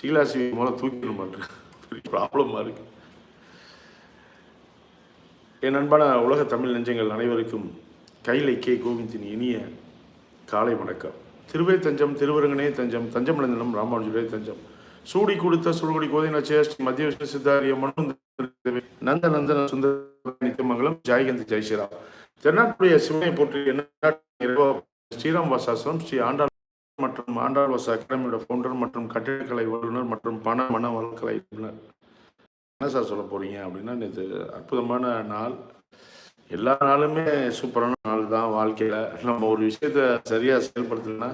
ஸ்ரீலாசி மூலம் தூக்கிட மாட்டேன். பெரிய ப்ராப்ளமாக இருக்கு. என் அன்பான உலக தமிழ் நெஞ்சங்கள் அனைவருக்கும் கைலை கே. கோவிந்தின் இனிய காலை வணக்கம். திருவே தஞ்சம் திருவரங்கனே தஞ்சம் தஞ்சமடைந்தனம் ராமானுஜரே தஞ்சம். சூடி கொடுத்த சுடுகுடி கோதின சேஷ்டி மத்திய விஷ்ணு சித்தாரிய மனு நந்த நந்தன சுந்தர நித்தியமங்கலம் ஜெயகந்த் ஜெய் ஸ்ரீராம். தென்னாட்டுடைய சிவனை போற்றி என்ன ஸ்ரீராம் வாசாசனம் ஸ்ரீ ஆண்டாள் மற்றும் ஆண்டாள்வாஸ் அகாடமியோட ஃபவுண்டர் மற்றும் கட்டிடக்கலை வல்லுநர் மற்றும் பண மன வழக்கலை நிபுணர் என்ன சார் சொல்ல போகிறீங்க அப்படின்னா இது அற்புதமான நாள். எல்லா நாளுமே சூப்பரான நாள் தான் வாழ்க்கையில். நம்ம ஒரு விஷயத்த சரியாக செயல்படுத்தலைன்னா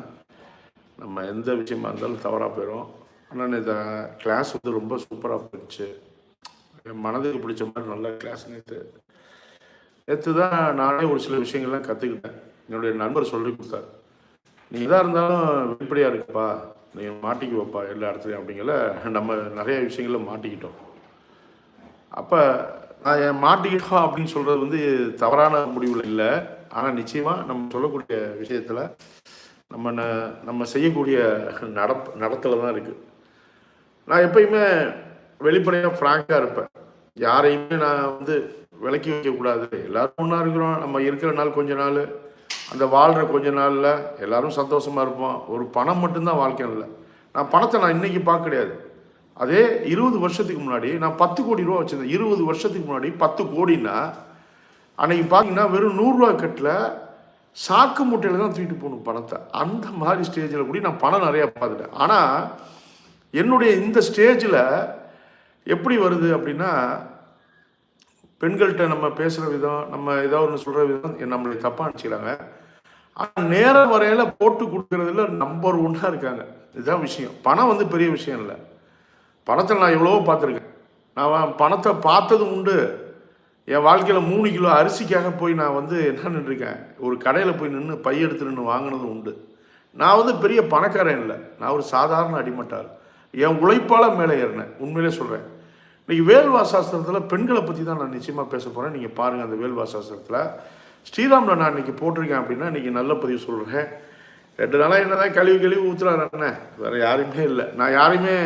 நம்ம எந்த விஷயமா இருந்தாலும் தவறாக போயிடும் ஆனால் இந்த கிளாஸ் வந்து ரொம்ப சூப்பராக போயிடுச்சு. என் மனதுக்கு பிடிச்ச மாதிரி நல்ல கிளாஸ் நேற்று நேற்று தான் நானே ஒரு சில விஷயங்கள்லாம் கற்றுக்கிட்டேன் என்னுடைய நண்பர் சொல்லி கொடுத்தாரு. நீ எதாக இருந்தாலும் வெளிப்படையாக இருக்குப்பா. நீ மாட்டிக்குவப்பா எல்லா இடத்துலையும் அப்படிங்கிற நம்ம நிறைய விஷயங்கள மாட்டிக்கிட்டோம். அப்போ நான் என் மாட்டிக்கிட்டோம் அப்படின்னு சொல்கிறது வந்து தவறான முடிவில் இல்லை. ஆனால் நிச்சயமாக நம்ம சொல்லக்கூடிய விஷயத்தில் நம்ம ந- நம்ம செய்யக்கூடிய நடப் நடத்தில் தான் இருக்குது நான் எப்பயுமே வெளிப்படையாக ஃப்ராங்காக இருப்பேன். யாரையுமே நான் வந்து விலக்கி வைக்கக்கூடாது. எல்லாரும் ஒன்றா இருக்கிறோம். நம்ம இருக்கிற நாள் கொஞ்ச நாள். அந்த வாழ்கிற கொஞ்ச நாளில் எல்லோரும் சந்தோஷமாக இருப்போம். ஒரு பணம் மட்டும்தான் வாழ்க்கை இல்லை. நான் பணத்தை நான் இன்னைக்கு பார்க்க கிடையாது. அதே இருபது வருஷத்துக்கு முன்னாடி நான் பத்து கோடி ரூபா வச்சுருந்தேன். இருபது வருஷத்துக்கு முன்னாடி பத்து கோடின்னா அன்னைக்கு பார்த்தீங்கன்னா வெறும் நூறுரூவா கட்டில் சாக்கு மூட்டையில் தான் தூக்கிட்டு போகணும் பணத்தை. அந்த மாதிரி ஸ்டேஜில் கூட நான் பணம் நிறையா பார்த்துட்டேன். ஆனால் என்னுடைய இந்த ஸ்டேஜில் எப்படி வருது அப்படின்னா பெண்கள்கிட்ட நம்ம பேசுகிற விதம் நம்ம ஏதோ ஒன்று சொல்கிற விதம் நம்மளை தப்பாக நினச்சிக்கிறாங்க. ஆனால் நேர வரையில் போட்டு கொடுக்குறதுல நம்பர் ஒன்னாக இருக்காங்க. இதுதான் விஷயம். பணம் வந்து பெரிய விஷயம் இல்லை. பணத்தை நான் எவ்வளவோ பார்த்துருக்கேன். நான் பணத்தை பார்த்ததும் உண்டு. என் வாழ்க்கையில் மூணு கிலோ அரிசிக்காக போய் நான் வந்து என்ன நின்றுருக்கேன்? ஒரு கடையில் போய் நின்று பை எடுத்து நின்று வாங்கினதும் உண்டு. நான் வந்து பெரிய பணக்காரன் இல்லை. நான் ஒரு சாதாரண அடிமட்டார் என் உழைப்பால் மேலே ஏறினேன். உண்மையிலே சொல்கிறேன் இன்னைக்கு வேல்வா சாஸ்திரத்தில் பெண்களை பற்றி தான் நான் நிச்சயமாக பேச போகிறேன் நீங்கள் பாருங்கள் அந்த வேல்வா சாஸ்திரத்தில் ஸ்ரீராமில் நான் இன்றைக்கி போட்டிருக்கேன் அப்படின்னா இன்றைக்கி நல்ல பதிவு சொல்கிறேன் ரெண்டு நாளாக என்ன தான் கழுவி கழுவி ஊற்றுறாரு அண்ணன் வேறு யாரையுமே இல்லை. நான் யாரையுமே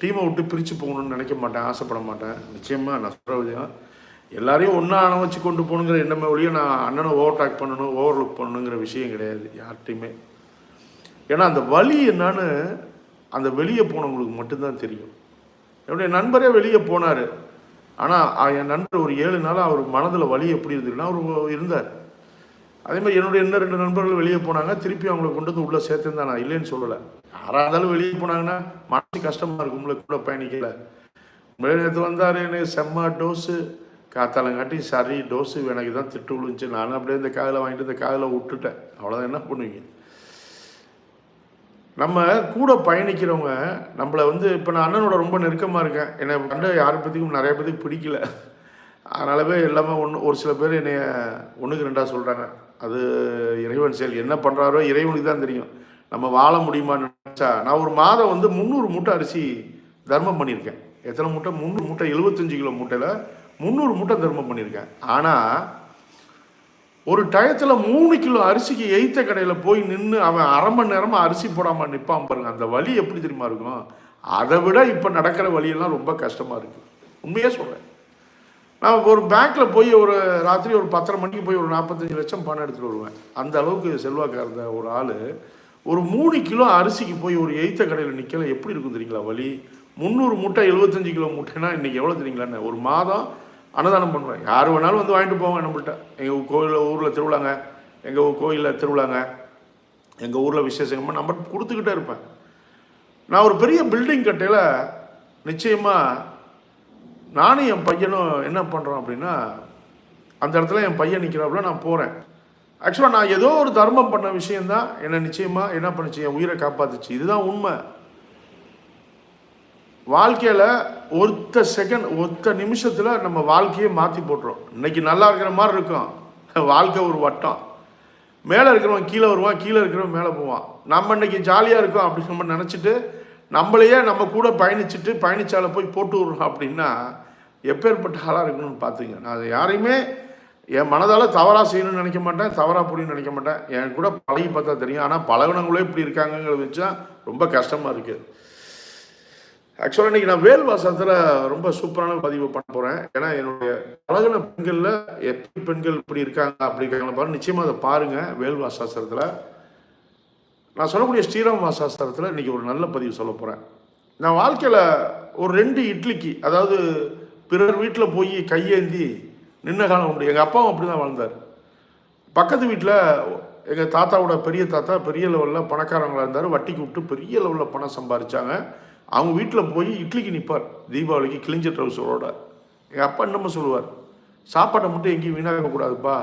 டீமை விட்டு பிரித்து போகணும்னு நினைக்க மாட்டேன் ஆசைப்பட மாட்டேன். நிச்சயமாக நான் சொல்கிற விதம். எல்லாரையும் ஒன்றா அணைச்சி கொண்டு போகணுங்கிற எண்ணமே ஒழிய நான் அண்ணனை ஓவர்டாக் பண்ணணும் ஓவர்லுக் பண்ணணுங்கிற விஷயம் கிடையாது யார்கிட்டையுமே. ஏன்னா அந்த வழி என்னன்னு அந்த வெளியே போனவங்களுக்கு மட்டும்தான் தெரியும். என்னுடைய நண்பரே வெளியே போனார். ஆனால் என் நண்பர் ஒரு ஏழு நாள் அவர் மனதில் வலி எப்படி இருந்ததுன்னா அவர் இருந்தார். அதே மாதிரி என்னுடைய இன்னும் ரெண்டு நண்பர்கள் வெளியே போனாங்க. திருப்பி அவங்கள கொண்டு வந்து உள்ளே சேர்த்துருந்தேன் நான் இல்லைன்னு சொல்லலை. யாராக இருந்தாலும் வெளியே போனாங்கன்னா மனசு கஷ்டமாக இருக்கும்ல கூட பயணிக்கல. நேற்று வந்தார் எனக்கு செம்ம டோஸு. காத்தாலங்காட்டி சரி டோஸு எனக்கு தான் திட்டு விழுந்துச்சு. நானும் அப்படியே இந்த காதில் வாங்கிட்டு இந்த காதில் விட்டுட்டேன். அவ்வளோதான் என்ன பண்ணுவீங்க? நம்ம கூட பயணிக்கிறவங்க நம்மளை வந்து இப்போ நான் அண்ணனோட ரொம்ப நெருக்கமாக இருக்கேன். என்னை கண்ட யாரை பற்றிக்கும் நிறைய பேத்துக்கு பிடிக்கல. அதனாலவே எல்லாமே ஒன்று ஒரு சில பேர் என்னைய ஒன்றுக்கு ரெண்டாக சொல்கிறாங்க அது இறைவன் செயல். என்ன பண்ணுறாரோ இறைவனுக்கு தான் தெரியும். நம்ம வாழ முடியுமான்னு நினச்சா நான் ஒரு மாதம் வந்து முந்நூறு மூட்டை அரிசி தர்மம் பண்ணியிருக்கேன். எத்தனை மூட்டை? முந்நூறு மூட்டை எழுபத்தஞ்சு கிலோ மூட்டையில் முந்நூறு மூட்டை தர்மம் பண்ணியிருக்கேன். ஆனால் ஒரு டயத்தில் மூணு கிலோ அரிசிக்கு எய்த்த கடையில் போய் நின்று அவன் அரை மணி நேரமாக அரிசி போடாமல் நிற்பான் பாருங்க. அந்த வலி எப்படி தெரியுமா இருக்கும்? அதை விட இப்போ நடக்கிற வழியெல்லாம் ரொம்ப கஷ்டமாக இருக்குது உண்மையாக சொல்கிறேன் நான் ஒரு பேங்க்கில் போய் ஒரு ராத்திரி ஒரு பத்தரை மணிக்கு போய் ஒரு நாற்பத்தஞ்சு லட்சம் பணம் எடுத்துகிட்டு வருவேன். அந்த அளவுக்கு செல்வாக்கா இருந்த ஒரு ஆள் ஒரு மூணு கிலோ அரிசிக்கு போய் ஒரு எய்த்த கடையில் நிற்கல எப்படி இருக்கும் தெரியுங்களா வழி முந்நூறு மூட்டை எழுபத்தஞ்சு கிலோ மூட்டைனா இன்றைக்கி எவ்வளோ தெரியுங்களாண்ணே ஒரு மாதம் அன்னதானம் பண்ணுவேன். யார் வேணாலும் வந்து வாங்கிட்டு போவாங்க நம்மள்கிட்ட எங்கள் கோயிலில் ஊரில் திருவிழாங்க. எங்கள் கோயிலில் திருவிழாங்க. எங்கள் ஊரில் விசேஷங்கம்மா நம்ம கொடுத்துக்கிட்டே இருப்பேன். நான் ஒரு பெரிய பில்டிங் கட்டையில் நிச்சயமாக நானும் என் பையனும் என்ன பண்ணுறோம் அப்படின்னா அந்த இடத்துல என் பையன் நிற்கிறாப்புல நான் போகிறேன் ஆக்சுவலாக நான் ஏதோ ஒரு தர்மம் பண்ண விஷயந்தான் என்னை நிச்சயமாக என்ன பண்ணுச்சு? என் உயிரை காப்பாற்றுச்சு இதுதான் உண்மை. வாழ்க்கையில் ஒருத்த செகண்ட் ஒத்த நிமிஷத்தில் நம்ம வாழ்க்கையை மாற்றி போட்டுரும். இன்னைக்கு நல்லா இருக்கிற மாதிரி இருக்கும். வாழ்க்கை ஒரு வட்டம். மேலே இருக்கிறவன் கீழே வருவான் கீழே இருக்கிறவன் மேலே போவான். நம்ம இன்னைக்கு ஜாலியாக இருக்கோம் அப்படின்னு நம்ம நினச்சிட்டு நம்மளையே நம்ம கூட பயணிச்சுட்டு பயணிச்சால போய் போட்டு விடுறோம் அப்படின்னா எப்பேற்பட்ட ஆளாக இருக்கணும்னு பார்த்துங்க நான் அதை யாரையுமே என் மனதால் தவறாக செய்யணும்னு நினைக்க மாட்டேன் தவறாக புரியணும்னு நினைக்க மாட்டேன். என் கூட பழகி பார்த்தா தெரியும். ஆனால் பழகினவங்களே இப்படி இருக்காங்கங்கிறத வச்சா ரொம்ப கஷ்டமாக இருக்குது ஆக்சுவலாக இன்னைக்கு நான் வேல் வாசத்தில் ரொம்ப சூப்பரான பதிவு பண்ண போகிறேன் ஏன்னா என்னுடைய பழகின பெண்களில் எப்படி பெண்கள் இப்படி இருக்காங்க அப்படி பாருங்க. நிச்சயமாக அதை பாருங்கள் வேல் வாசாஸ்திரத்தில் நான் சொல்லக்கூடிய ஸ்ரீராம் வாசாஸ்திரத்தில் இன்றைக்கி ஒரு நல்ல பதிவு சொல்ல போகிறேன் நான் வாழ்க்கையில் ஒரு ரெண்டு இட்லிக்கு அதாவது பிறர் வீட்டில் போய் கையேந்தி நின்ன காலம் உண்டு. எங்கள் அப்பாவும் அப்படி தான் வாழ்ந்தார். பக்கத்து வீட்டில் எங்கள் தாத்தாவோட பெரிய தாத்தா பெரிய லெவலில் பணக்காரங்களாக இருந்தார். வட்டிக்கு விட்டு பெரிய லெவலில் பணம் சம்பாதிச்சாங்க அவங்க வீட்டில் போய் இட்லிக்கு நிற்பார் தீபாவளிக்கு கிழிஞ்ச ட்ரௌசரோட எங்கள் அப்பா என்னமோ சொல்லுவார்? சாப்பாட்டை மட்டும் எங்கேயும் வீணாக்கக்கூடாதுப்பா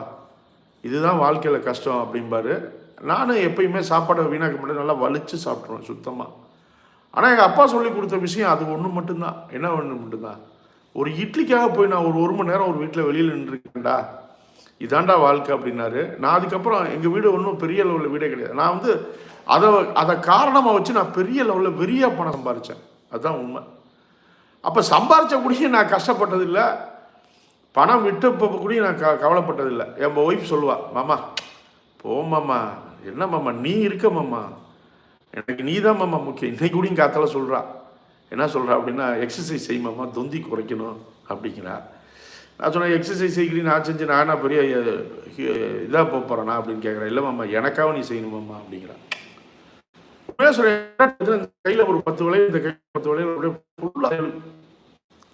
இதுதான் வாழ்க்கையில் கஷ்டம் அப்படிம்பாரு. நானும் எப்பயுமே சாப்பாடை வீணாக்க மாட்டேன். நல்லா வலிச்சு சாப்பிட்ருவேன் சுத்தமாக ஆனால் எங்கள் அப்பா சொல்லி கொடுத்த விஷயம் அது ஒன்று மட்டும்தான். என்ன ஒன்று மட்டும்தான்? ஒரு இட்லிக்காக போய் நான் ஒரு ஒரு மணி நேரம் ஒரு வீட்டில் வெளியில் நின்றுருக்கேன்டா. இதாண்டா வாழ்க்கை அப்படின்னாரு. நான் அதுக்கப்புறம் எங்கள் வீடு ஒன்றும் பெரிய லெவலில் வீடே கிடையாது. நான் வந்து அதை அதை காரணமாக வச்சு நான் பெரிய லெவலில் பெரிய பணம் சம்பாரித்தேன் அதுதான் உண்மை. அப்போ சம்பாரித்த கூடிய நான் கஷ்டப்பட்டதில்லை. பணம் விட்டப்போ கூட நான் க கவலைப்பட்டதில்லை. என் ஒய்ஃப் சொல்லுவா மாமா போ மாமா. என்ன மாமா? நீ இருக்க மாமா. எனக்கு நீ தான் மாமா முக்கியம். இன்னைக்கு கூடயும் காத்தால சொல்கிறா என்ன சொல்கிறா அப்படின்னா எக்ஸசைஸ் செய்யுமாமா தொந்தி குறைக்கணும். அப்படிங்கிறா. நான் சொன்னேன் எக்ஸசைஸ் செய்கிறீ நான் செஞ்சு நானா பெரிய இதாக போக போகிறேனா அப்படின்னு கேட்குறேன் இல்லை மாமா எனக்காக நீ செய்யணுமாம்மா அப்படிங்கிறான். கையில் ஒரு பத்து விலை இந்த கையில் பத்து விலை அப்படியே ஃபுல்லாக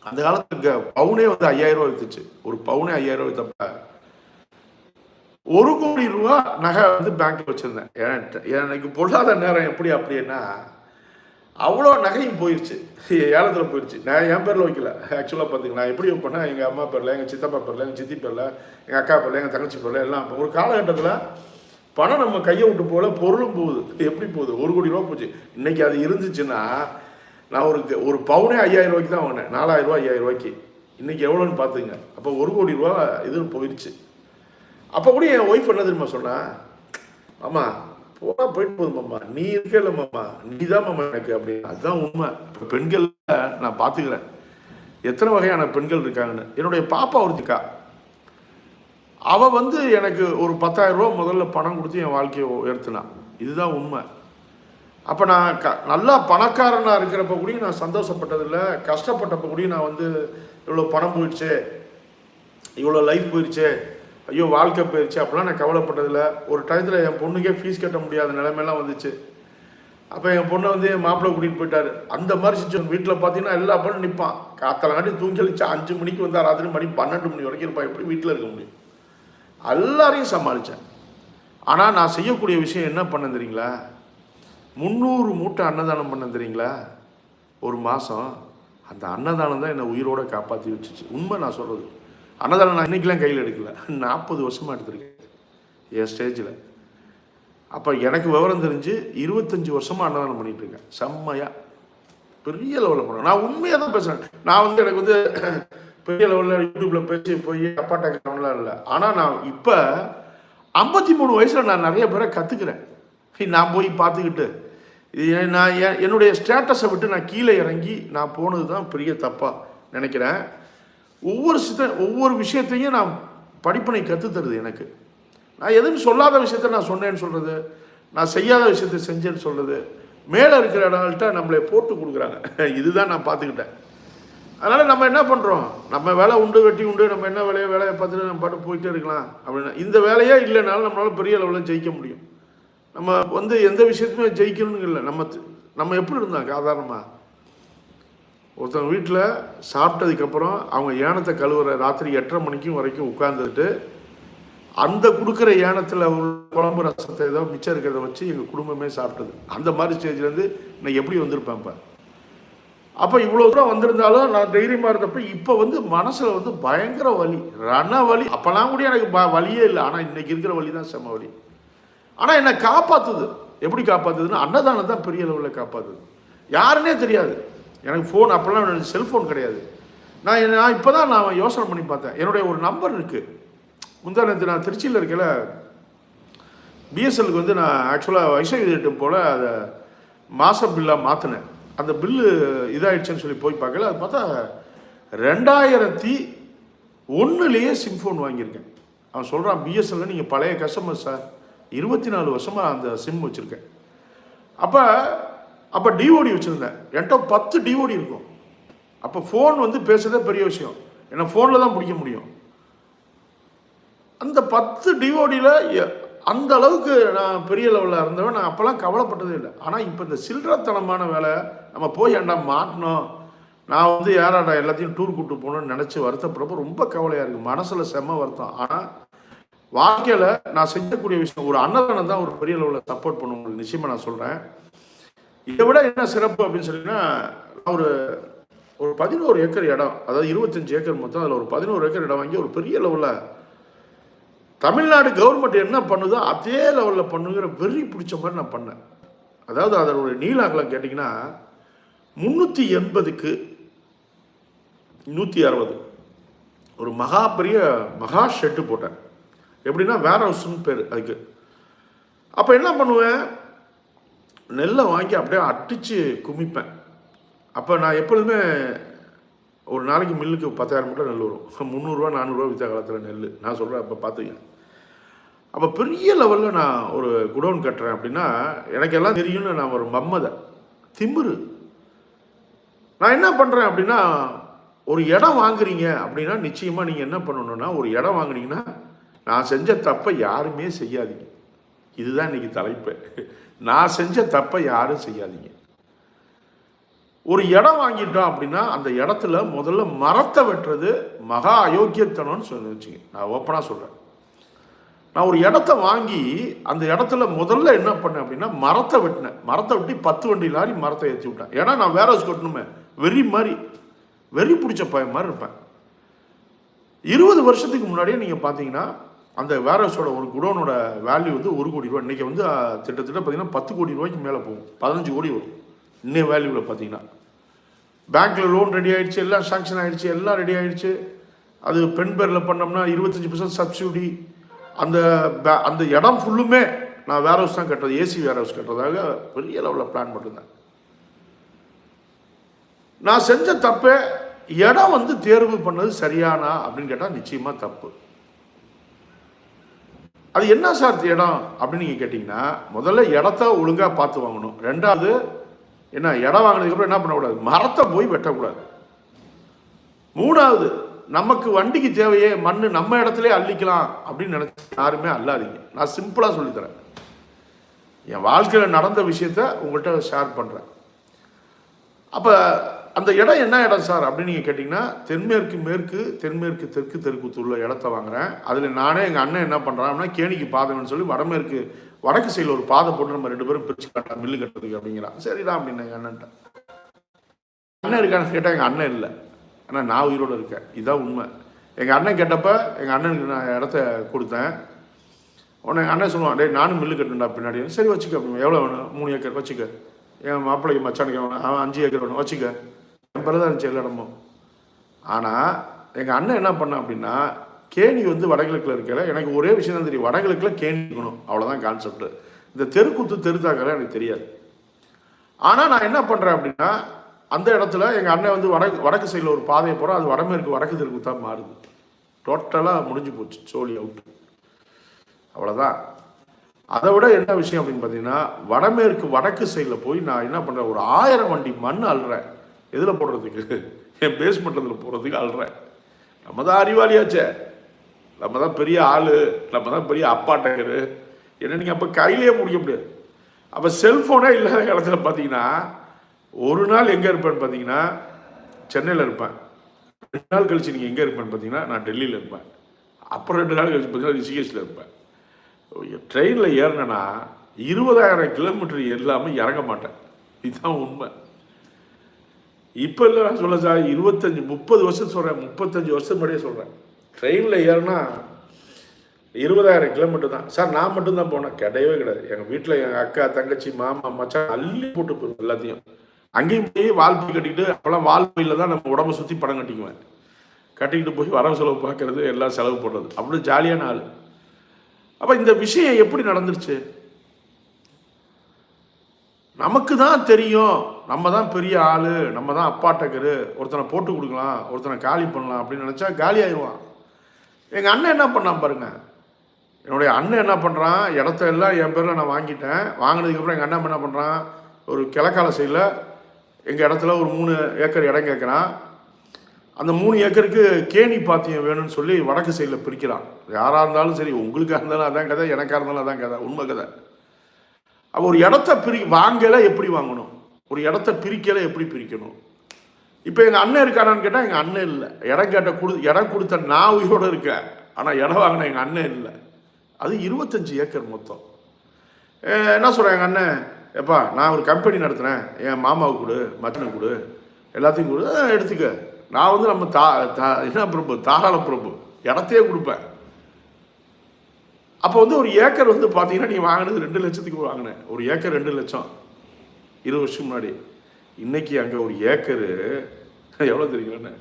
அந்த காலத்துக்கு பவுனே வந்து ஐயாயிரம் ரூபாய் வித்துச்சு. ஒரு பவுனே ஐயாயிரம் ரூபாய் வித்தப்ப ஒரு கோடி ரூபா நகை வந்து பேங்க்ல வச்சிருந்தேன். ஏன் எனக்கு பொருளாதார நேரம் எப்படி அப்படின்னா அவ்வளோ நகையும் போயிடுச்சு ஏலத்தில் போயிடுச்சு நான் என் பேரில் வைக்கல. ஆக்சுவலாக பார்த்தீங்கன்னா நான் எப்படி வைப்பேன்னா எங்கள் அம்மா பேரில் எங்கள் சித்தப்பா பேரில் எங்கள் சித்தி பேரில் எங்கள் அக்கா பேரில் எங்கள் தங்கச்சி பேரில் எல்லாம் ஒரு காலகட்டத்தில் பணம் நம்ம கையை விட்டு போல பொருளும் போகுது. எப்படி போகுது? ஒரு கோடி ரூபா போச்சு. இன்றைக்கி அது இருந்துச்சுன்னா நான் ஒரு ஒரு பவுனே ஐயாயிரம் ரூபாய்க்கு தான் வாங்கினேன். நாலாயிரம் ரூபா ஐயாயிரம் ரூபாய்க்கு. இன்றைக்கி எவ்வளோன்னு பார்த்துங்க அப்போ ஒரு கோடி ரூபா இது போயிடுச்சு அப்போ கூட என் ஒய்ஃப் என்ன தெரியுமா சொன்னா? ஆமாம் போனா போயிட்டு போதுமாம்மா நீ இருக்கல மாமா. நீ தான் மாமா எனக்கு அப்படின்னு. அதுதான் உண்மை. இப்போ பெண்கள் நான் பார்த்துக்கிறேன் எத்தனை வகையான பெண்கள் இருக்காங்கன்னு. என்னுடைய பாப்பா ஒருத்திக்கா. அவள் வந்து எனக்கு ஒரு பத்தாயிரம் ரூபா முதல்ல பணம் கொடுத்து என் வாழ்க்கையை உயர்த்தினான் இதுதான் உண்மை. அப்போ நான் க நல்லா பணக்காரனாக இருக்கிறப்ப கூட நான் சந்தோஷப்பட்டதில்லை. கஷ்டப்பட்டப்ப கூட நான் வந்து இவ்வளோ பணம் போயிடுச்சு. இவ்வளோ லைஃப் போயிடுச்சு. ஐயோ வாழ்க்கை போயிடுச்சு அப்படிலாம் நான் கவலைப்பட்டதில்லை. ஒரு டயத்தில் என் பொண்ணுக்கே ஃபீஸ் கட்ட முடியாத நிலைமையெல்லாம் வந்துச்சு. அப்போ என் பொண்ணை வந்து என் மாப்பிள்ளை கூட்டிகிட்டு போயிட்டாரு. அந்த மாதிரி சுச்சுவேஷன் வீட்டில் பார்த்தீங்கன்னா எல்லா பொண்ணும் நிற்பான் காத்தலை காட்டி தூங்கலிச்சு அஞ்சு மணிக்கு வந்தால் ராத்திரி மணி பன்னெண்டு மணி வரைக்கும் இருப்பான். எப்படி வீட்டில் இருக்க முடியும்? எல்லாரையும் சமாளித்தேன் ஆனால் நான் செய்யக்கூடிய விஷயம் என்ன பண்ண தெரியுங்களா? முந்நூறு மூட்டை அன்னதானம் பண்ண தெரியுங்களா? ஒரு மாதம் அந்த அன்னதானம் தான் என்னை உயிரோடு காப்பாற்றி வச்சுச்சு. உண்மை நான் சொல்கிறது அன்னதானம் நான் இன்றைக்கெலாம் கையில் எடுக்கல. நாற்பது வருஷமாக எடுத்திருக்கேன். என் ஸ்டேஜில். அப்போ எனக்கு விவரம் தெரிஞ்சு இருபத்தஞ்சி வருஷமாக அன்னதானம் பண்ணிகிட்ருக்கேன் இருக்கேன். செம்மையாக பெரிய லெவலில் பண்ணேன். நான் உண்மையாக தான் பேசுகிறேன் நான் வந்து எனக்கு வந்து பெரிய லெவலில் யூடியூப்பில் பேசி போய் அப்பாட்ட கவனம்லாம் இல்லை. ஆனால் நான் இப்போ ஐம்பத்தி மூணு வயசில் நான் நிறைய பேரை கற்றுக்கிறேன் நான் போய் பார்த்துக்கிட்டு நான் என் என்னுடைய ஸ்டேட்டஸை விட்டு நான் கீழே இறங்கி நான் போனது தான் பெரிய தப்பாக நினைக்கிறேன். ஒவ்வொரு சித்த ஒவ்வொரு விஷயத்தையும் நான் படிப்பினை கற்றுத்தருது எனக்கு. நான் எதுவும் சொல்லாத விஷயத்த நான் சொன்னேன்னு சொல்கிறது நான் செய்யாத விஷயத்த செஞ்சேன்னு சொல்கிறது மேலே இருக்கிற இடங்கள்ட்ட நம்மளை போட்டு கொடுக்குறாங்க. இதுதான் நான் பார்த்துக்கிட்டேன். அதனால் நம்ம என்ன பண்ணுறோம் நம்ம வேலை உண்டு வெட்டி உண்டு நம்ம என்ன வேலையோ வேலையை பார்த்துட்டு நம்ம பாட்டு போயிட்டே இருக்கலாம் அப்படின்னா இந்த வேலையே இல்லைனாலும் நம்மளால் பெரிய லெவலில் ஜெயிக்க முடியும். நம்ம வந்து எந்த விஷயத்துமே ஜெயிக்கணும்னு இல்லை. நம்ம நம்ம எப்படி இருந்தாங்க சாதாரணமாக ஒருத்தவங்க வீட்டில் சாப்பிட்டதுக்கப்புறம் அவங்க ஏனத்தை கழுவுற ராத்திரி எட்டரை மணிக்கும் வரைக்கும் உட்காந்துட்டு அந்த கொடுக்குற ஏனத்தில் குழம்பு ரசத்தை ஏதோ மிச்சம் இருக்கிறத வச்சு எங்கள் குடும்பமே சாப்பிட்டது. அந்த மாதிரி ஸ்டேஜ்லேருந்து நான் எப்படி வந்திருப்பேன் இப்போ அப்போ இவ்வளோ தூரம் வந்திருந்தாலும் நான் தைரியமாக இருந்தப்ப இப்போ வந்து மனசில் வந்து பயங்கர வலி ரண வலி. அப்போலாம் கூட எனக்கு ப வலியே இல்லை. ஆனால் இன்றைக்கி இருக்கிற வலி தான் செம்ம வலி. ஆனால் என்னை காப்பாற்றுது எப்படி காப்பாற்றுதுன்னா அன்னதானம் தான் பெரிய லெவலில் காப்பாற்றுது யாருன்னே தெரியாது. எனக்கு ஃபோன் அப்போல்லாம் எனக்கு செல்ஃபோன் கிடையாது. நான் என்ன நான் இப்போ தான் நான் யோசனை பண்ணி பார்த்தேன். என்னுடைய ஒரு நம்பர் இருக்குது முந்தானத்து நான் திருச்சியில் இருக்கல பிஎஸ்எல்க்கு வந்து நான் ஆக்சுவலாக வைஷவி திட்டம் போல் அதை மாத பில்லாக மாற்றினேன் அந்த பில்லு இதாகிடுச்சுன்னு சொல்லி போய் பார்க்கல. அது பார்த்தா ரெண்டாயிரத்தி ஒன்றுலேயே சிம் ஃபோன் வாங்கியிருக்கேன். அவன் சொல்கிறான் பிஎஸ்எல்ல நீங்கள் பழைய கஸ்டமர் சார் இருபத்தி நாலு வருஷமாக அந்த சிம் வச்சுருக்கேன். அப்போ அப்போ டிஓடி வச்சுருந்தேன். என்கிட்ட பத்து டிஓடி இருக்கும். அப்போ ஃபோன் வந்து பேசுகிறதே பெரிய விஷயம். ஏன்னா ஃபோனில் தான் பிடிக்க முடியும். அந்த பத்து டிஓடியில் அந்த அளவுக்கு நான் பெரிய லெவலில் இருந்தவன். நான் அப்போல்லாம் கவலைப்பட்டதே இல்லை. ஆனால் இப்போ இந்த சில்லறத்தனமான வேலை நம்ம போய் ஏன்டா மாட்டினோம் நான் வந்து யாராடா எல்லாத்தையும் டூர் கூட்டு போகணும்னு நினச்சி வருத்தப்படுறப்ப ரொம்ப கவலையாக இருக்குது மனசில் செம்ம வருத்தம். ஆனால் வாழ்க்கையில் நான் செஞ்சக்கூடிய விஷயம் ஒரு அன்னதானம் தான் ஒரு பெரிய லெவலில் சப்போர்ட் பண்ணுவோம் உங்களுக்கு நிச்சயமாக நான் சொல்கிறேன் இதை விட என்ன சிறப்பு அப்படின்னு சொன்னீங்கன்னா ஒரு ஒரு பதினோரு ஏக்கர் இடம் அதாவது இருபத்தஞ்சு ஏக்கர் மொத்தம் அதில் ஒரு பதினோரு ஏக்கர் இடம் வாங்கி ஒரு பெரிய லெவலில் தமிழ்நாடு கவர்மெண்ட் என்ன பண்ணுதோ அதே லெவலில் பண்ணுங்கிற வெறி பிடிச்ச மாதிரி நான் பண்ணேன். அதாவது அதனுடைய நீளாகலம் கேட்டிங்கன்னா முந்நூற்றி எண்பதுக்கு நூற்றி அறுபது. ஒரு மகா பெரிய மகா ஷெட்டு போட்டேன். எப்படின்னா வேர் ஹவுஸ்னு பேர் அதுக்கு. அப்போ என்ன பண்ணுவேன்? நெல்லை வாங்கி அப்படியே அடித்து குமிப்பேன். அப்போ நான் எப்பொழுதுமே ஒரு நாளைக்கு மில்லுக்கு பத்தாயிரம் மூட்டை நெல் வரும். முந்நூறுரூவா நானூறுரூவா வித்த காலத்தில் நெல் நான் சொல்கிறேன் அப்போ பார்த்துக்கேன் அப்போ பெரிய லெவலில் நான் ஒரு குடோன் கட்டுறேன் அப்படின்னா எனக்கு எல்லாம் தெரியும்னு நான் ஒரு மம்மதை. திமிரு. நான் என்ன பண்ணுறேன் அப்படின்னா ஒரு இடம் வாங்குறீங்க அப்படின்னா நிச்சயமாக நீங்கள் என்ன பண்ணணுன்னா ஒரு இடம் வாங்குனீங்கன்னா நான் செஞ்ச தப்பை யாருமே செய்யாதீங்க. இதுதான் இன்னைக்கு தலைப்பு. நான் செஞ்ச தப்பை யாரும் செய்யாதீங்க. ஒரு இடம் வாங்கிட்டோம் அப்படின்னா அந்த இடத்துல முதல்ல மரத்தை வெட்டுறது மகா அயோக்கியத்தனம்னு சொல்லி வச்சுங்க. நான் ஓப்பனாக சொல்கிறேன் நான் ஒரு இடத்த வாங்கி அந்த இடத்துல முதல்ல என்ன பண்ணேன் அப்படின்னா மரத்தை வெட்டினேன். மரத்தை வெட்டி பத்து வண்டி லாரி மரத்தை ஏற்றி விட்டேன். ஏன்னா நான் வேற ஹவுஸ் கட்டணுமே. வெறி மாதிரி வெறி பிடிச்ச பையன் மாதிரி இருப்பேன். இருபது வருஷத்துக்கு முன்னாடியே நீங்கள் பார்த்தீங்கன்னா அந்த வேர்ஹவுஸோட ஒரு குடோனோட வேல்யூ வந்து ஒரு கோடி ரூபா. இன்றைக்கி வந்து திட்டத்தட்ட பார்த்திங்கன்னா பார்த்தீங்கன்னா பத்து கோடி ரூபாய்க்கு மேலே போகும். பதினஞ்சு கோடி வரும். இன்னைய வேல்யூவில் பார்த்தீங்கன்னா பேங்க்கில் லோன் ரெடி ஆகிடுச்சு எல்லாம் சாங்ஷன் ஆகிடுச்சு எல்லாம் ரெடி ஆகிடுச்சு அது பெண் பேரில் பண்ணோம்னா இருபத்தஞ்சி பர்சன்ட் சப்சிடி அந்த பே- அந்த இடம் ஃபுல்லுமே நான் வேர் ஹவுஸ் தான் கட்டுறது ஏசி வேர் ஹவுஸ் கட்டுறதாக பெரிய லெவலில் பிளான் பண்ணிருந்தேன். நான் செஞ்ச தப்பே இடம் வந்து தேர்வு பண்ணது சரியானா அப்படின்னு கேட்டால் நிச்சயமாக தப்பு. அது என்ன சார் இடம் அப்படின்னு நீங்கள் கேட்டிங்கன்னா முதல்ல இடத்த ஒழுங்காக பார்த்து வாங்கணும். ரெண்டாவது என்ன இடம் வாங்கினதுக்கப்புறம் என்ன பண்ணக்கூடாது? மரத்தை போய் வெட்டக்கூடாது. மூணாவது நமக்கு வண்டிக்கு தேவையே மண் நம்ம இடத்துல அள்ளிக்கலாம் அப்படின்னு நினச்சி யாருமே அல்லாதீங்க. நான் சிம்பிளாக சொல்லித்தரேன். என் வாழ்க்கையில் நடந்த விஷயத்த உங்கள்கிட்ட ஷேர் பண்ணுறேன் அப்போ அந்த இடம் என்ன இடம் சார் அப்படின்னு நீங்கள் கேட்டிங்கன்னா தென்மேற்கு மேற்கு தென்மேற்கு தெற்கு தெற்குத்துள்ள இடத்த வாங்குறேன். அதில் நானே எங்கள் அண்ணன் என்ன பண்ணுறான் அப்படின்னா கேணிக்கு பாதைன்னு சொல்லி வடமேற்கு வடக்கு சைடில் ஒரு பாதை போட்டு நம்ம ரெண்டு பேரும் பிரிச்சு கட்டலாம் மில்லு கட்டுறதுக்கு அப்படிங்கிறான். சரிடா அப்படின்னு எங்கள் அண்ணன்ட்ட. அண்ணன் இருக்கான்னு கேட்டால் எங்கள் அண்ணன் இல்லை. ஆனால் நான் உயிரோடு இருக்கேன். இதுதான் உண்மை. எங்கள் அண்ணன் கேட்டப்ப எங்கள் அண்ணனுக்கு நான் இடத்த கொடுத்தேன். உடனே எங்கள் அண்ணன் சொல்லுவான் டே நானும் மில்லு கட்டுண்டா பின்னாடி. சரி வச்சுக்க. அப்படின்னு எவ்வளோ வேணும்? மூணு ஏக்கர். வச்சுக்க. என் மாப்பிள்ளைக்கு மச்சானுக்கு வேணும் அவன் அஞ்சு ஏக்கர் வேணும். வச்சுக்க. என் பிறகு தான் இருந்துச்சு எல்லா இடமும் ஆனால் எங்கள் அண்ணன் என்ன பண்ணான் அப்படின்னா கேணி வந்து வடகிழக்கில் இருக்கல எனக்கு ஒரே விஷயம் தான் தெரியும். வடகிழக்கில் கேணி இருக்கணும். அவ்வளோதான் கான்செப்ட் இந்த தெருக்கூத்து தெருத்தாக்கெல்லாம் எனக்கு தெரியாது. ஆனால் நான் என்ன பண்ணுறேன் அப்படின்னா அந்த இடத்துல எங்கள் அண்ணன் வந்து வடக்கு வடக்கு சைடில் ஒரு பாதையை போகிறோம் அது வடமேற்கு வடக்கு தெற்கு தான் மாறுது. டோட்டலாக முடிஞ்சு போச்சு. சோழி அவுட் அவ்வளோதான் அதை விட என்ன விஷயம் அப்படின்னு பார்த்தீங்கன்னா வடமேற்கு வடக்கு சைடில் போய் நான் என்ன பண்ணுறேன் ஒரு ஆயிரம் வண்டி மண் அள்ளுறேன். எதில் போடுறதுக்கு? என் பேஸ்மெண்ட்டில் போடுறதுக்கு அழுறேன். நம்ம தான் அறிவாளியாச்சே. நம்ம தான் பெரிய ஆள் நம்ம தான் பெரிய அப்பா டயரு என்ன நீங்கள் அப்போ கையிலேயே முடிக்க முடியாது. அப்போ செல்ஃபோனே இல்லாத காலத்தில் பார்த்தீங்கன்னா ஒரு நாள் எங்கே இருப்பேன்னு பார்த்தீங்கன்னா சென்னையில் இருப்பேன். ரெண்டு நாள் கழிச்சு நீங்கள் எங்கே இருப்பேன்னு பார்த்தீங்கன்னா நான் டெல்லியில் இருப்பேன். அப்புறம் ரெண்டு நாள் கழிச்சு பார்த்தீங்கன்னா ரிஷிகேஷில் இருப்பேன். ட்ரெயினில் ஏறினேன்னா இருபதாயிரம் கிலோமீட்டர் இல்லாமல் இறங்க மாட்டேன். இதுதான் உண்மை. இப்போ இல்லை நான் சொல்ல சார் இருபத்தஞ்சி முப்பது வருஷம் சொல்கிறேன் முப்பத்தஞ்சு வருஷம் முன்னாடியே சொல்கிறேன் ட்ரெயினில் ஏறினா இருபதாயிரம் கிலோமீட்டர் தான். சார் நான் மட்டும்தான் போனேன். கிடையவே கிடையாது. எங்கள் வீட்டில் எங்கள் அக்கா தங்கச்சி மாமா மச்சான் அள்ளி போட்டு போயிடும் எல்லாத்தையும். அங்கேயும் போய் வால்பி கட்டிக்கிட்டு அப்போல்லாம் வால்பையில் தான் நம்ம உடம்ப சுற்றி படம் கட்டிக்குவேன். கட்டிக்கிட்டு போய் வரவு செலவு பார்க்கறது எல்லாம் செலவு போடுறது. அப்படி ஜாலியான ஆள். அப்போ இந்த விஷயம் எப்படி நடந்துருச்சு? நமக்கு தான் தெரியும். நம்ம தான் பெரிய ஆள் நம்ம தான் அப்பாட்டக்கரு. ஒருத்தனை போட்டு கொடுக்கலாம் ஒருத்தனை காலி பண்ணலாம் அப்படின்னு நினச்சா காலி ஆயிடுவான் எங்கள் அண்ணன் என்ன பண்ணான் பாருங்க. என்னுடைய அண்ணன் என்ன பண்ணுறான் இடத்த எல்லாம் என் பேரில் நான் வாங்கிட்டேன். வாங்கினதுக்கப்புறம் எங்கள் அண்ணன் என்ன பண்ணுறான் ஒரு கிழக்கால சைடில் எங்கள் இடத்துல ஒரு மூணு ஏக்கர் இடம் கேட்குறான் அந்த மூணு ஏக்கருக்கு கேணி பாத்தியம் வேணும்னு சொல்லி வடக்கு சைடில் பிரிக்கிறான். யாராக இருந்தாலும் சரி உங்களுக்காக இருந்தாலும் அதான் கதை எனக்காக இருந்தாலும் அதான் கதை உண்மை கதை. அப்போ ஒரு இடத்த பிரி வாங்கலை எப்படி வாங்கணும்? ஒரு இடத்த பிரிக்கலை எப்படி பிரிக்கணும்? இப்போ எங்கள் அண்ணன் இருக்கானான்னு கேட்டால் எங்கள் அண்ணன் இல்லை. இடம் கேட்ட கொடு இடம் கொடுத்த நான் உயிரோடு இருக்கேன். ஆனால் இடம் வாங்கின எங்கள் அண்ணன் இல்லை. அது இருபத்தஞ்சி ஏக்கர் மொத்தம். என்ன சொல்கிறேன் எங்கள் அண்ணன்? எப்பா நான் ஒரு கம்பெனி நடத்துகிறேன் என் மாமாவுக்கு கொடு மச்சனுக்கு கொடு. எல்லாத்தையும் கொடு. எடுத்துக்க. நான் வந்து நம்ம தா தா என்ன பிரபு? தாராள பிரபு. இடத்தையே கொடுப்பேன். அப்போ வந்து ஒரு ஏக்கர் வந்து பார்த்தீங்கன்னா நீ வாங்கினது ரெண்டு லட்சத்துக்கு வாங்கினேன் ஒரு ஏக்கர் ரெண்டு லட்சம். இருபது வருஷம் முன்னாடி. இன்னைக்கு அங்கே ஒரு ஏக்கரு. எவ்வளோ தெரியுங்களே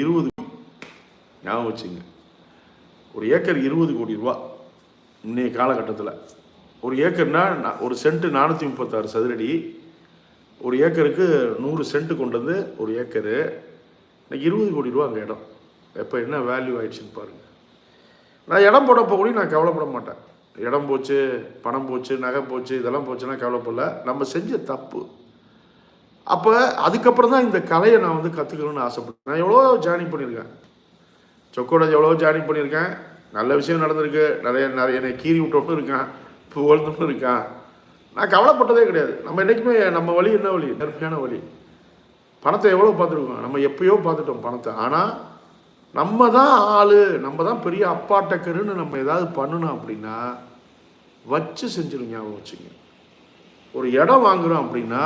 இருபது ஞாபகம் வச்சுங்க. ஒரு ஏக்கர் இருபது கோடி ரூபா இன்னைய காலகட்டத்தில். ஒரு ஏக்கர்னா ஒரு சென்ட் நானூற்றி முப்பத்தாறு சதுரடி. ஒரு ஏக்கருக்கு நூறு சென்ட் கொண்டு வந்து ஒரு ஏக்கரு. இன்னைக்கு இருபது கோடி ரூபா அந்த இடம். எப்போ என்ன வேல்யூ ஆயிடுச்சுன்னு பாருங்கள் நான் இடம் போடப்போ கூட நான் கவலைப்பட மாட்டேன். இடம் போச்சு பணம் போச்சு நகை போச்சு இதெல்லாம் போச்சுன்னா கவலைப்படல. நம்ம செஞ்ச தப்பு. அப்போ அதுக்கப்புறம் தான் இந்த கலையை நான் வந்து கற்றுக்கணும்னு ஆசைப்பட்டேன் நான் எவ்வளோ ஜாயின் பண்ணியிருக்கேன். சொக்கோட எவ்வளோ ஜாயின் பண்ணியிருக்கேன். நல்ல விஷயம் நடந்திருக்கு. நிறைய நிறைய என்னை கீறி விட்டோன்னு இருக்கான் புகழ்ந்துன்னு இருக்கான். நான் கவலைப்பட்டதே கிடையாது. நம்ம என்றைக்குமே நம்ம வழி என்ன வழி? நேர்மையான வழி. பணத்தை எவ்வளோ பார்த்துருக்கோம்? நம்ம எப்பயோ பார்த்துட்டோம் பணத்தை. ஆனால் நம்ம தான் ஆள் நம்ம தான் பெரிய அப்பாட்டக்கருன்னு நம்ம ஏதாவது பண்ணணும் அப்படின்னா வச்சு செஞ்சிடும் ஞாபகம் வச்சுங்க. ஒரு இடம் வாங்குகிறோம் அப்படின்னா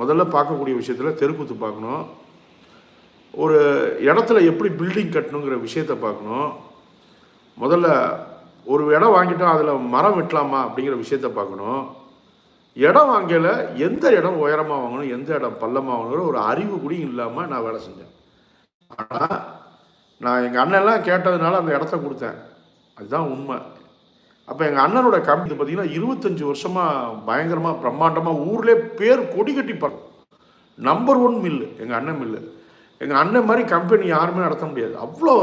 முதல்ல பார்க்கக்கூடிய விஷயத்தில் தெருக்கூத்து பார்க்கணும். ஒரு இடத்துல எப்படி பில்டிங் கட்டணுங்கிற விஷயத்த பார்க்கணும். முதல்ல ஒரு இடம் வாங்கிட்டோம் அதில் மரம் வெட்டலாமா அப்படிங்கிற விஷயத்த பார்க்கணும். இடம் வாங்கல எந்த இடம் உயரமாக வாங்கணும் எந்த இடம் பள்ளமாக வாங்கணும் ஒரு அறிவு கூட இல்லாமல் நான் வேலை செஞ்சேன். ஆனால் நான் எங்கள் அண்ணன்லாம் கேட்டதுனால அந்த இடத்த கொடுத்தேன். அதுதான் உண்மை. அப்போ எங்கள் அண்ணனோட கம்பெனி பார்த்தீங்கன்னா இருபத்தஞ்சி வருஷமாக பயங்கரமாக பிரம்மாண்டமாக ஊர்லேயே பேர் கொடி கட்டி நம்பர் ஒன் மில்லு எங்கள் அண்ணன் மில்லு எங்கள் அண்ணன் மாதிரி கம்பெனி யாருமே நடத்த முடியாது. அவ்வளோ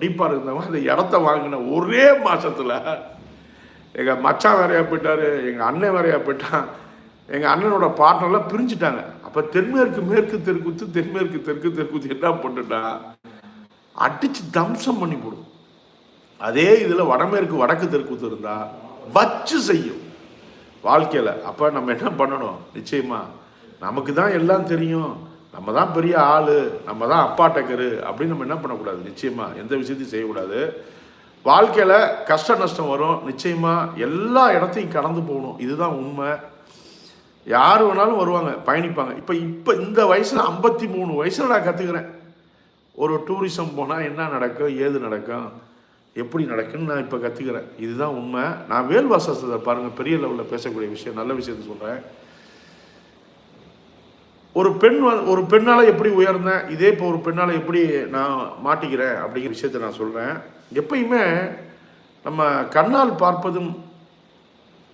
டீப்பாக இருந்தவங்க அந்த இடத்த வாங்கின ஒரே மாதத்தில் எங்கள் மச்சான் வேறையாக போயிட்டார் எங்கள் அண்ணன் வேறையாக போயிட்டான். எங்கள் அண்ணனோட பார்ட்னர்லாம் பிரிஞ்சுட்டாங்க. அப்போ தென்மேற்கு மேற்கு தெற்குத்து தென்மேற்கு தெற்கு தெற்குத்து என்ன பண்ணிட்டான் அடித்து தம்சம் பண்ணி போடும். அதே இதில் வடமேற்கு வடக்கு தெற்கு இருந்தால் வச்சு செய்யும். வாழ்க்கையில் அப்போ நம்ம என்ன பண்ணணும்? நிச்சயமா நமக்கு தான் எல்லாம் தெரியும். நம்ம தான் பெரிய ஆள் நம்ம தான் அப்பா டக்கரு அப்படின்னு நம்ம என்ன பண்ணக்கூடாது? நிச்சயமாக எந்த விஷயத்தையும் செய்யக்கூடாது. வாழ்க்கையில் கஷ்ட நஷ்டம் வரும். நிச்சயமாக எல்லா இடத்தையும் கடந்து போகணும். இதுதான் உண்மை. யார் வேணாலும் வருவாங்க பயணிப்பாங்க. இப்போ இப்போ இந்த வயசில் ஐம்பத்தி மூணு வயசில் நான் கற்றுக்கிறேன் ஒரு டூரிசம் போனால் என்ன நடக்கும் ஏது நடக்கும் எப்படி நடக்குன்னு நான் இப்போ கற்றுக்கிறேன் இதுதான் உண்மை. நான் வேல்வாசத்தை பாருங்கள் பெரிய லெவலில் பேசக்கூடிய விஷயம் நல்ல விஷயத்தை சொல்கிறேன் ஒரு பெண் ஒரு பெண்ணால் எப்படி உயர்ந்தேன் இதே இப்போ ஒரு பெண்ணால் எப்படி நான் மாட்டிக்கிறேன் அப்படிங்கிற விஷயத்த நான் சொல்கிறேன் எப்பயுமே நம்ம கண்ணால் பார்ப்பதும்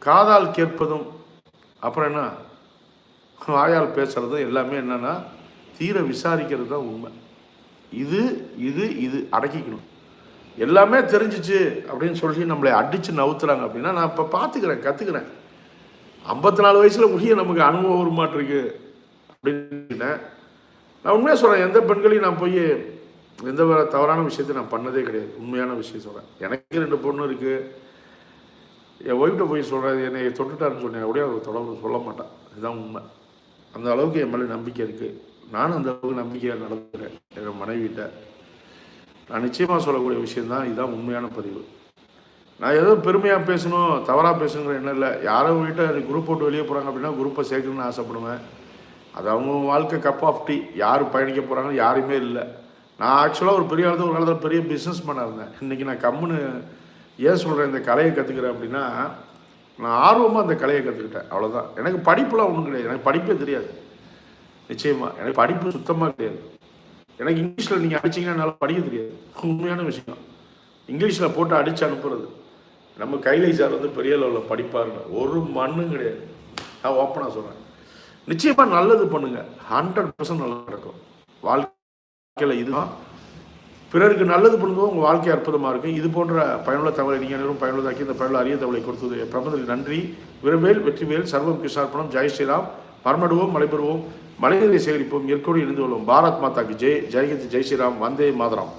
காதால் கேட்பதும் அப்புறம் என்ன? வாயால் பேசுகிறதும் எல்லாமே என்னன்னா தீர விசாரிக்கிறது தான் உண்மை. இது இது இது அடக்கிக்கணும். எல்லாமே தெரிஞ்சிச்சு அப்படின்னு சொல்லி நம்மளை அடித்து நவுத்துறாங்க அப்படின்னா நான் இப்போ பார்த்துக்கிறேன் கற்றுக்கிறேன் ஐம்பத்தி நாலு வயசில் முடிய நமக்கு அனுபவம் வர மாட்டிருக்கு அப்படின்னு நான் உண்மையாக சொல்கிறேன் எந்த பெண்களையும் நான் போய் எந்த ஒரு தவறான விஷயத்தை நான் பண்ணதே கிடையாது. உண்மையான விஷயம் சொல்கிறேன் எனக்கு ரெண்டு பொண்ணு இருக்குது என் ஒய்ஃப்ட்ட போய் சொல்கிறது என்னை தொட்டுட்டாருன்னு சொன்னேன். அப்படியே அவர் தொடர்பு சொல்ல மாட்டான். இதுதான் உண்மை. அந்த அளவுக்கு என் மேலே நம்பிக்கை இருக்குது நானும் அந்த அளவுக்கு நம்பிக்கையாக நடந்துக்கிறேன் என் மனைவிட்ட. நான் நிச்சயமாக சொல்லக்கூடிய விஷயந்தான் இதுதான் உண்மையான பதிவு. நான் ஏதோ பெருமையாக பேசணும் தவறாக பேசணுங்கிற எண்ணம் இல்லை. யாரோ வீட்டை குரூப் போட்டு வெளியே போகிறாங்க அப்படின்னா குரூப்பை சேர்க்கணும்னு ஆசைப்படுவேன். அது அவங்க வாழ்க்கை கப் ஆஃப் டீ யார் பயணிக்க போகிறாங்கன்னு யாருமே இல்லை. நான் ஆக்சுவலாக ஒரு பெரிய காலத்தில் ஒரு காலத்தில் பெரிய பிஸ்னஸ் மேனாக இருந்தேன். இன்றைக்கி நான் கம்முன்னு ஏன் சொல்கிறேன் இந்த கலையை கற்றுக்கிறேன் அப்படின்னா நான் ஆர்வமாக அந்த கலையை கற்றுக்கிட்டேன் அவ்வளோதான் எனக்கு படிப்புலாம் ஒன்றும் கிடையாது. எனக்கு படிப்பே தெரியாது. நிச்சயமாக எனக்கு படிப்பு சுத்தமாக கிடையாது. எனக்கு இங்கிலீஷில் நீங்கள் அடிச்சீங்கன்னா என்னால் படிக்க தெரியாது. உண்மையான விஷயம். இங்கிலீஷில் போட்டு அடித்து அனுப்புறது. நம்ம கைலை சார் வந்து பெரிய லெவலில் படிப்பாருன்னு. ஒரு மண்ணும் கிடையாது. நான் ஓப்பனாக சொல்கிறேன் நிச்சயமாக நல்லது பண்ணுங்க. ஹண்ட்ரட் பர்சன்ட் நல்லா நடக்கும். வாழ்க்கையில் இதுதான். பிறருக்கு நல்லது பண்ணும்போது உங்கள் வாழ்க்கை அற்புதமாக இருக்கும். இது போன்ற பயனுள்ள தகவலை நீங்கள் அனைவரும் பயனுள்ளதாக்கி இந்த பயனுள்ள அரிய தகவலை கொடுத்தது. பிரபந்தத்தில் நன்றி. விரவேல் வெற்றிவேல் சர்வம் கிருஷ்ணார்ப்பணம் ஜெய் ஸ்ரீராம். மரமடுவோம் மலைபெறுவோம் மலைகளை சேகரிப்போம் இயற்கையோடு இணைந்து கொள்வோம். பாரத் மாதாக்கு ஜெய். ஜெயகந்த் ஜெய் ஸ்ரீராம் வந்தே மாதராம்.